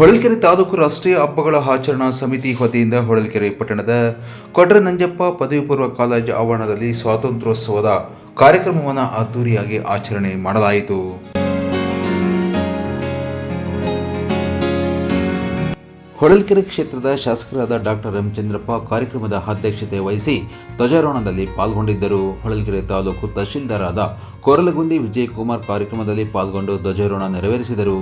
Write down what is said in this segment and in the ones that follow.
ಹೊಳಲ್ಕೆರೆ ತಾಲೂಕು ರಾಷ್ಟ್ರೀಯ ಹಬ್ಬಗಳ ಆಚರಣಾ ಸಮಿತಿ ವತಿಯಿಂದ ಹೊಳಲ್ಕೆರೆ ಪಟ್ಟಣದ ಕೊಟ್ರೆ ನಂಜಪ್ಪ ಪದವಿ ಪೂರ್ವ ಕಾಲೇಜು ಆವರಣದಲ್ಲಿ ಸ್ವಾತಂತ್ರ್ಯೋತ್ಸವದ ಕಾರ್ಯಕ್ರಮವನ್ನು ಅದ್ದೂರಿಯಾಗಿ ಆಚರಣೆ ಮಾಡಲಾಯಿತು. ಹೊಳಲ್ಕೆರೆ ಕ್ಷೇತ್ರದ ಶಾಸಕರಾದ ಡಾಕ್ಟರ್ ಎಂ ಚಂದ್ರಪ್ಪ ಕಾರ್ಯಕ್ರಮದ ಅಧ್ಯಕ್ಷತೆ ವಹಿಸಿ ಧ್ವಜಾರೋಹಣದಲ್ಲಿ ಪಾಲ್ಗೊಂಡಿದ್ದರು. ಹೊಳಲ್ಕೆರೆ ತಾಲೂಕು ತಹಶೀಲ್ದಾರಾದ ಕೊರಲಗುಂದಿ ವಿಜಯಕುಮಾರ್ ಕಾರ್ಯಕ್ರಮದಲ್ಲಿ ಪಾಲ್ಗೊಂಡು ಧ್ವಜಾರೋಹಣ ನೆರವೇರಿಸಿದರು.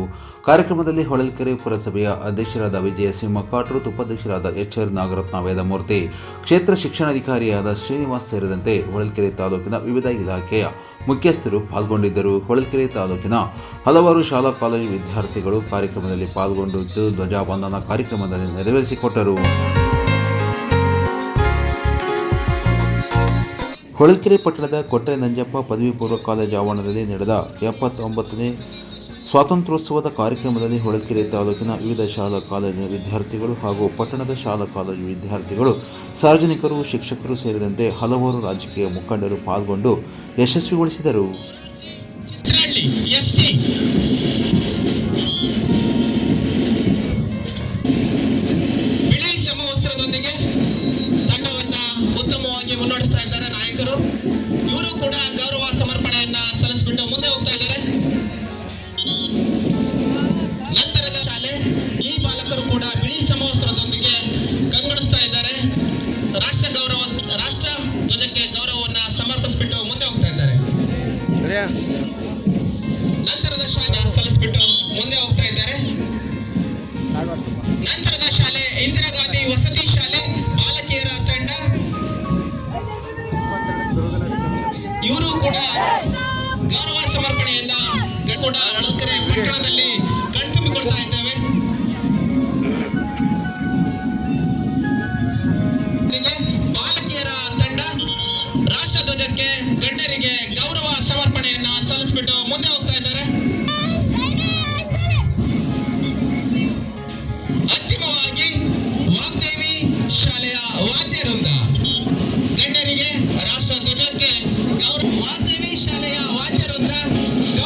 ಕಾರ್ಯಕ್ರಮದಲ್ಲಿ ಹೊಳಲ್ಕೆರೆ ಪುರಸಭೆಯ ಅಧ್ಯಕ್ಷರಾದ ವಿಜಯ ಸಿಂಹಕಾಟ್ರು ಉಪಾಧ್ಯಕ್ಷರಾದ ಎಚ್ ಆರ್ ನಾಗರತ್ನ, ವೇದಮೂರ್ತಿ, ಕ್ಷೇತ್ರ ಶಿಕ್ಷಣಾಧಿಕಾರಿಯಾದ ಶ್ರೀನಿವಾಸ್ ಸೇರಿದಂತೆ ಹೊಳಲ್ಕೆರೆ ತಾಲೂಕಿನ ವಿವಿಧ ಇಲಾಖೆಯ ಮುಖ್ಯಸ್ಥರು ಪಾಲ್ಗೊಂಡಿದ್ದರು. ಹೊಳಲ್ಕೆರೆ ತಾಲೂಕಿನ ಹಲವಾರು ಶಾಲಾ ಕಾಲೇಜು ವಿದ್ಯಾರ್ಥಿಗಳು ಕಾರ್ಯಕ್ರಮದಲ್ಲಿ ಪಾಲ್ಗೊಂಡಿದ್ದು ಧ್ವಜಾವಂದನ ಕಾರ್ಯಕ್ರಮದಲ್ಲಿ ನೆರವೇರಿಸಿಕೊಟ್ಟರು. ಹೊಳಲ್ಕೆರೆ ಪಟ್ಟಣದ ಕೊಟ್ಟೆ ನಂಜಪ್ಪ ಪದವಿ ಪೂರ್ವ ಕಾಲೇಜು ಆವರಣದಲ್ಲಿ ನಡೆದ ಎಪ್ಪತ್ತೊಂಬತ್ತನೇ ಸ್ವಾತಂತ್ರ್ಯೋತ್ಸವದ ಕಾರ್ಯಕ್ರಮದಲ್ಲಿ ಹೊಳಲ್ಕೆರೆ ತಾಲೂಕಿನ ವಿವಿಧ ಶಾಲಾ ಕಾಲೇಜಿನ ವಿದ್ಯಾರ್ಥಿಗಳು ಹಾಗೂ ಪಟ್ಟಣದ ಶಾಲಾ ಕಾಲೇಜು ವಿದ್ಯಾರ್ಥಿಗಳು, ಸಾರ್ವಜನಿಕರು, ಶಿಕ್ಷಕರು ಸೇರಿದಂತೆ ಹಲವಾರು ರಾಜಕೀಯ ಮುಖಂಡರು ಪಾಲ್ಗೊಂಡು ಯಶಸ್ವಿಗೊಳಿಸಿದರು. ಚಿತ್ರಹಳ್ಳಿ ಎಸ್ಟಿ. ಬಿಳಿ ಸಮವಸ್ತ್ರದೊಂದಿಗೆ ತಂಡವನ್ನ ಉತ್ತಮವಾಗಿ ಮುನ್ನಡೆಸ್ತಾ ಇದ್ದಾರೆ ನಾಯಕರು. ಇವರು ಕೂಡ ಗೌರವ ಸಮರ್ಪಣೆಯನ್ನ ಸಲ್ಲಿಸ್ಬಿಟ್ಟು ಮುಂದೆ ಹೋಗ್ತಾ ಇದ್ದಾರೆ. ನಂತರದ ಶಾಲೆ ಈ ಬಾಲಕರು ಕೂಡ ಬಿಳಿ ಸಮವಸ್ತ್ರದೊಂದಿಗೆ ಕಂಗೊಳಿಸ್ತಾ ಇದ್ದಾರೆ. ರಾಷ್ಟ್ರ ಗೌರವ, ರಾಷ್ಟ್ರ ಧ್ವಜಕ್ಕೆ ಗೌರವವನ್ನ ಸಮರ್ಪಿಸ್ಬಿಟ್ಟು ಮುಂದೆ ಹೋಗ್ತಾ ಇದ್ದಾರೆ. ಗೌರವ ಸಮರ್ಪಣೆಯಿಂದ ಕೂಡ ಅಳಂಕರೆ ಪಟ್ಟಣದಲ್ಲಿ ಕಣ್ತುಂಬಿಕೊಳ್ತಾ ಇದ್ದೇವೆ. ಬಾಲಕಿಯರ ತಂಡ ರಾಷ್ಟ್ರಧ್ವಜಕ್ಕೆ ಗಣ್ಯರಿಗೆ ಗೌರವ ಸಮರ್ಪಣೆಯನ್ನ ಸಲ್ಲಿಸ್ಬಿಟ್ಟು ಮುಂದೆ ಹೋಗ್ತಾ ಇದ್ದಾರೆ. ಅಂತಿಮವಾಗಿ ವಾಗ್ದೇವಿ ಶಾಲೆಯ ವಾದ್ಯವೃಂದ ಗಣ್ಯರಿಗೆ ರಾಷ್ಟ್ರಧ್ವಜಕ್ಕೆ ಗೌರವ ವಾಗ್ದೇವಿ toda.